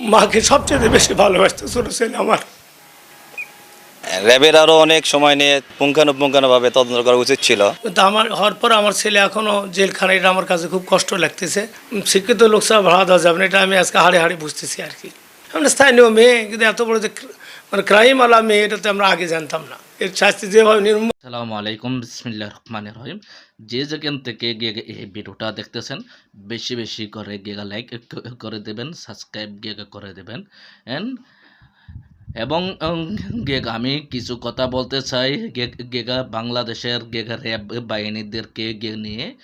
মাকে সবচেয়ে বেশি ভালোবাসতো ছোট ছেলে আমার। র্যাবের আরও অনেক সময় নিয়ে পুঙ্খানুপুঙ্খানুভাবে তদন্ত করা উচিত ছিল। কিন্তু আমার হওয়ার পর আমার ছেলে এখনও জেলখানায় এটা আমার কাছে খুব কষ্ট লাগতেছে। শিক্ষিত লোক ছাড়া ভাড়া দেওয়া যাবে না এটা আমি আজকে হাড়ে হাড়ে বুঝতেছি আর কি। আমরা স্থানীয় মেয়ে কিন্তু এত বড় যে মানে ক্রাইম আলা মেয়ে এটা তো আমরা আগে জানতাম না। শাস্তি যেভাবে নির্ম আলাইকুম বিসমিল্লা রহমান রহিম। যে যেখান থেকে গিয়ে এই ভিডিওটা দেখতেছেন, বেশি বেশি করে গিয়ে লাইক করে দেবেন সাবস্ক্রাইব গিয়ে করে দেবেন। এন্ড এবং গেগ, আমি কিছু কথা বলতে চাই। গেগা বাংলাদেশের গেগা র্যাব বাহিনীদেরকে গে নিয়ে।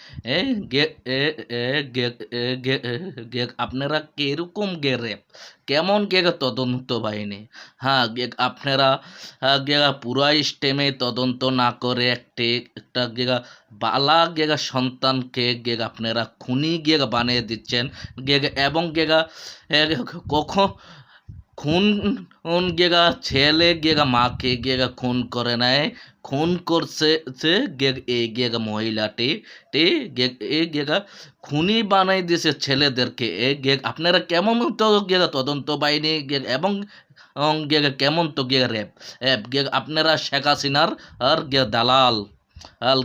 গে- আপনারা কীরকম গে র্যাব? কেমন গেগা তদন্ত বাহিনী? হ্যাঁ আপনারা গেগা পুরা স্টেমে তদন্ত না করে একটি, একটা গেগা, বালা গেগা সন্তানকে গেগা আপনারা খুনি গেগা বানিয়ে দিচ্ছেন। গেগা, এবং গেগা কখন খুন গেগা ছেলে গেগা মাকে গেগা খুন করে নেয় খুন করছে গে এই গেগা মহিলাটি, টি এই গেগা খুনি বানাই দিয়েছে ছেলেদেরকে। এ গে আপনারা কেমন তো গেগা তদন্ত বাহিনী এবং গেগা কেমন তো গেগা গে আপনারা শেখ হাসিনার আর গে দালাল।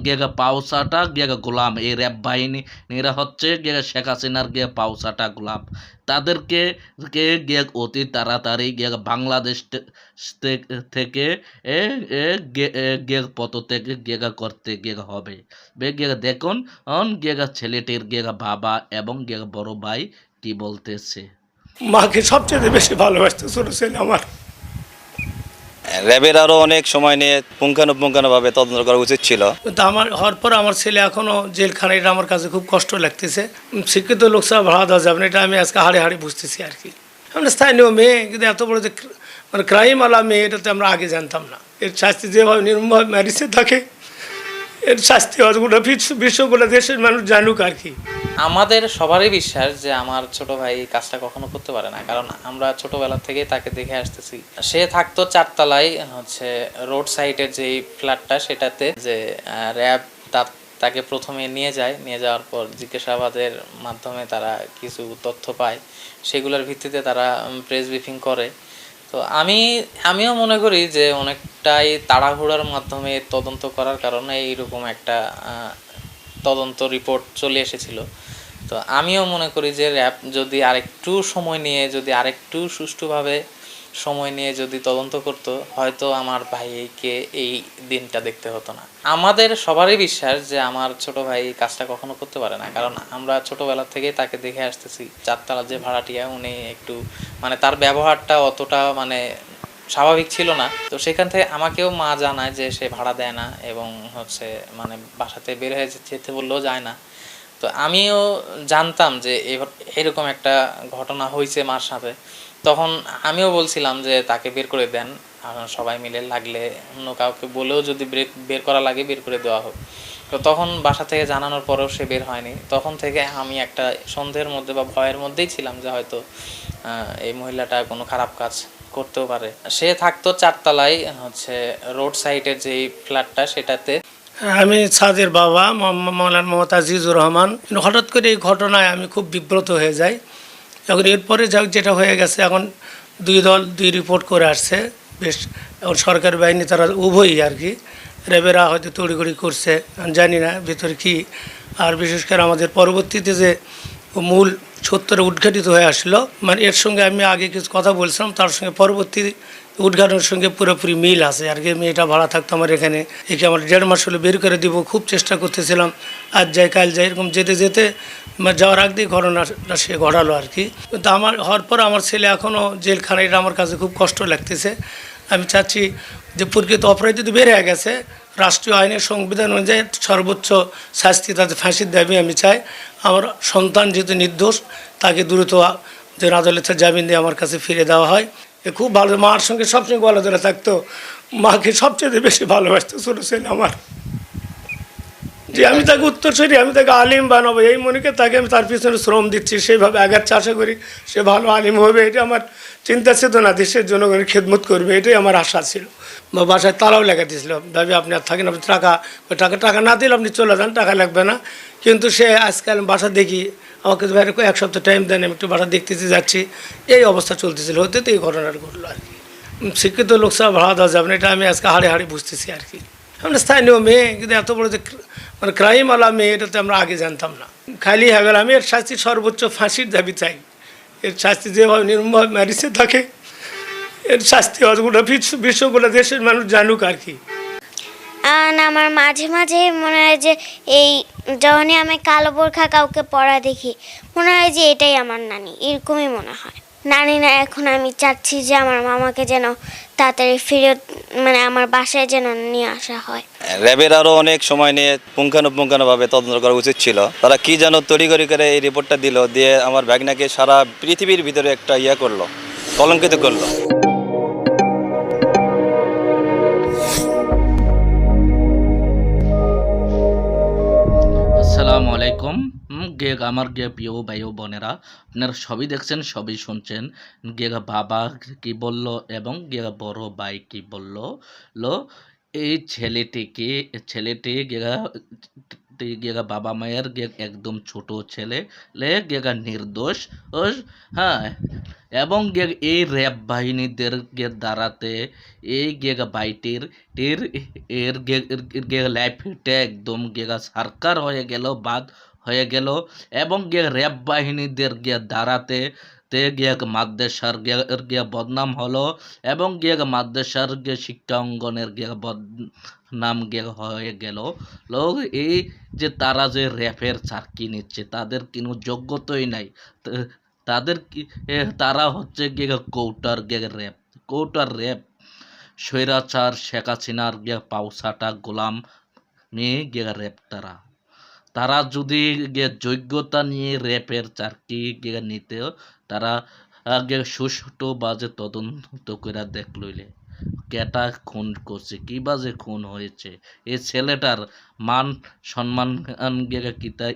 গেগা পাউসাটা গেগা গোলাম এই র্যাব বাহিনী এরা হচ্ছে গেগা শেখ হাসিনার গে পাউসাটা গোলাম তাদেরকে কে গে অতি তাড়াতাড়ি গে বাংলাদেশ থেকে- থেকে এ এ গে গে পত থেকে গেগা করতে গেগা হবে গেগা দেখুন অন গেগা ছেলেটির গেগা বাবা এবং গেগা বড় ভাই কি বলতেছে মাকে সবচেয়ে বেশি ভালোবাসতো ছোট ছেলে আমার র্যাবের আরও অনেক সময় নিয়ে পুঙ্খানুপুঙ্খানুভাবে তদন্ত করা উচিত ছিল। কিন্তু আমার হওয়ার পর আমার ছেলে এখনও জেলখানায়, এটা আমার কাছে খুব কষ্ট লাগতেছে। শিক্ষিত লোক ছাড়া ভাড়া দেওয়া যাবে না এটা আমি আজকে হাড়ে হাড়ে বুঝতেছি আর কি। আমরা স্থানীয় মেয়ে, কিন্তু এত বড় যে মানে ক্রাইম আলা মেয়ে, এটা তো আমরা আগে জানতাম না। এর শাস্তি যেভাবে নির্মভাবে ম্যারিসে তাকে এর শাস্তি গোটা বিশ্ব- বিশ্ব গোটা দেশের মানুষ জানুক আর কি। আমাদের সবারই বিশ্বাস যে আমার ছোট ভাই কাজটা কখনো করতে পারে না, কারণ আমরা ছোটবেলা থেকে তাকে দেখে আসতেছি। সে থাকতো চারতলায়, হচ্ছে রোড সাইডের যে ফ্ল্যাটটা সেটাতে যে র্যাব তার তাকে প্রথমে নিয়ে যায়। নিয়ে যাওয়ার পর জিজ্ঞাসাবাদের মাধ্যমে তারা কিছু তথ্য পায়। সেগুলোর ভিত্তিতে তারা প্রেস ব্রিফিং করে। তো আমি, আমিও মনে করি যে অনেকটাই তাড়াহুড়ার মাধ্যমে তদন্ত করার কারণে এইরকম একটা তদন্ত রিপোর্ট চলে এসেছিল। তো আমিও মনে করি যে র্যাব যদি আরেকটু সময় নিয়ে, যদি আরেকটু সুষ্ঠুভাবে সময় নিয়ে যদি তদন্ত করতো, হয়তো আমার ভাইকে এই দিনটা দেখতে হতো না। আমাদের সবারই বিশ্বাস যে আমার ছোট ভাই কাজটা কখনো করতে পারে না। কারণ আমরা ছোটবেলা থেকে তাকে দেখে আসতেছি চারতলা যে ভাড়াটিয়া, উনি একটু মানে তার ব্যবহারটা অতটা মানে স্বাভাবিক ছিল না। তো সেখান থেকে আমাকেও মা জানায় যে সে ভাড়া দেয় না এবং হচ্ছে মানে বাসাতে বের হয়ে যেতে বললেও যায় না। তো আমিও জানতাম যে এরকম একটা ঘটনা হয়েছে মার সাথে। তখন আমিও বলছিলাম যে তাকে বের করে দেন সবাই মিলে লাগলে অন্য কাউকে বলেও যদি বের বের করা লাগে বের করে দেওয়া হোক। তো তখন বাসা থেকে জানানোর পরেও সে বের হয়নি। তখন থেকে আমি একটা সন্দেহের মধ্যে বা ভয়ের মধ্যেই ছিলাম যে হয়তো এই মহিলাটা কোনো খারাপ কাজ করতেও পারে। সে থাকতো চারতলায়, হচ্ছে রোড সাইডের যেই ফ্ল্যাটটা সেটাতে আমি সাদের বাবা মৌলানা মোহাম্মদ আজিজুর রহমান। হঠাৎ করে এই ঘটনায় আমি খুব বিব্রত হয়ে যাই। এখন এরপরে যা, যেটা হয়ে গেছে, এখন দুই দল, দুই রিপোর্ট করে আসছে। বেশ, এখন সরকারি বাহিনী তারা উভয়ই আর কি। রেবেরা হয়তো তড়িঘড়ি করছে জানি না ভিতরে কি। আর বিশেষ করে আমাদের পরবর্তীতে যে মূল সত্যটা উদ্ঘাটিত হয়ে আসলো। মানে এর সঙ্গে আমি আগে কিছু কথা বলছিলাম, তার সঙ্গে পরবর্তী উদ্ঘাটনের সঙ্গে পুরোপুরি মিল আছে। আর কি মেয়েটা ভাড়া থাকতো আমার এখানে। একে আমার দেড় মাস হলে বের করে দিব, খুব চেষ্টা করতেছিলাম। আজ যাই, কাল যাই, এরকম যেতে যেতে যাওয়ার আগ দিয়ে ঘটনাটা সে ঘটালো আর কি। কিন্তু আমার, হওয়ার পর আমার ছেলে এখনও জেলখানায় আমার কাছে খুব কষ্ট লাগতেছে। আমি চাচ্ছি যে প্রকৃত অপরাধ যদি বেড়ে গেছে, রাষ্ট্রীয় আইনের সংবিধান অনুযায়ী সর্বোচ্চ শাস্তি তাদের ফাঁসির দাবি আমি চাই। আমার সন্তান যেহেতু নির্দোষ, তাকে দ্রুত যে আদালতের জামিন দিয়ে আমার কাছে ফিরে দেওয়া হয়। এ খুব ভালো, মার সঙ্গে সবসময় গলা ধরে থাকতো। মাকে সবচেয়ে বেশি ভালোবাসতো ছোটো ছেলে আমার। যে আমি তাকে উত্তরসূরি আমি তাকে আলিম বানাবো। এই মনেকে তাকে আমি তার পিছনে শ্রম দিচ্ছি। সেইভাবে আগাচ্ছে আশা করি। সে ভালো আলিম হবে এটা আমার চিন্তা ছিল না দেশের জনগণের খেদমত করবে, এটাই আমার আশা ছিল। বা বাসায় তালাও লেখা দিয়েছিল। ভাবি, আপনি আর থাকেন আপনি টাকা টাকা টাকা না দিলে আপনি চলে যান, টাকা লাগবে না। কিন্তু সে আজকাল বাসা দেখি, আমাকে বাইরে এক সপ্তাহ টাইম দেন, আমি একটু বাসা দেখতেছি, যাচ্ছি। এই অবস্থা চলতেছিল হতে তো এই ঘটনাটা ঘটলো আর কি। শিক্ষিত লোক সব ভাড়া দেওয়া যাবে না, এটা আমি আজকে হাড়ে হাড়ে বুঝতেছি আর কি। আমরা স্থানীয় মেয়ে, কিন্তু এত বড় যে মানে ক্রাইম আলা মেয়ে এটা তো আমরা আগে জানতাম না। খালি হয়ে গেল, আমি এর শাস্তি সর্বোচ্চ ফাঁসির দাবি চাই। এর শাস্তি যেভাবে নির্মভাবে মারিছে তাকে এর শাস্তি অতগুলো বিশ্ব বিশ্বগুলো দেশের মানুষ জানুক আর কি। আমার মাঝে মাঝে মনে হয় যে এই যখনই আমি কালো বোরখা কাউকে পড়া দেখি, মনে হয় যে এটাই আমার নানি, এরকমই মনে হয়। নানি না, এখন আমি চাচ্ছি যে আমার মামাকে যেন তাড়াতাড়ি ফেরত মানে আমার বাসায় যেন নিয়ে আসা হয়। র্যাবের আরও অনেক সময় নিয়ে পুঙ্খানুপুঙ্খানুভাবে তদন্ত করা উচিত ছিল। তারা কি যেন তড়ি করে এই রিপোর্টটা দিল দিয়ে আমার ব্যাগনাকে সারা পৃথিবীর ভিতরে একটা ইয়ে করল কলঙ্কিত করল। আসসালামু আলাইকুম। হুম, গে আমার গে প্রিয় ভাই ও বোনেরা আপনারা সবই দেখছেন সবই শুনছেন। গে বাবা কি বলল এবং গে বড় ভাই কি বলল? লো এই ছেলেটিকে, ছেলেটি গেগা গেগা বাবা মায়ের একদম ছোট ছেলে, লে গেগা নির্দোষ হ্যাঁ এবং এই র্যাব বাহিনীদের দ্বারাতে এই গেগা বাইটির, টির, এর গে- এর গে লাইফটা একদম গেগা সরকার হয়ে গেল, বাদ হয়ে গেল, এবং র্যাব বাহিনীদের গে দ্বারাতে তে গিয়ে মাদ্রাসার গিয়ে বদনাম হলো এবং গিয়ে মাদ্রাসার গিয়ে শিক্ষা অঙ্গনের গিয়ে বদনাম গিয়ে হয়ে গেল। লোক এই যে তারা যে র্যাপের চাকরি নিচ্ছে, তাদের কোনো যোগ্যতাই নাই। তাদের তারা হচ্ছে গিয়ে কৌটার গিয়ে র্যাপ কৌটার র্যাপ স্বৈরাচার শেখ হাসিনার গিয়ে পাউসাটা গোলাম নিয়ে গিয়ে র্যাপ তারা। তারা যদি যোগ্যতা নিয়ে র্যাপের চাকরি নিতে নিতেও তারা আগে সুষ্ঠু বাজে তদন্ত করে দেখ লইলে। কেটা খুন করছে, কি বাজে খুন হয়েছে? এ ছেলেটার মান সম্মান কিতা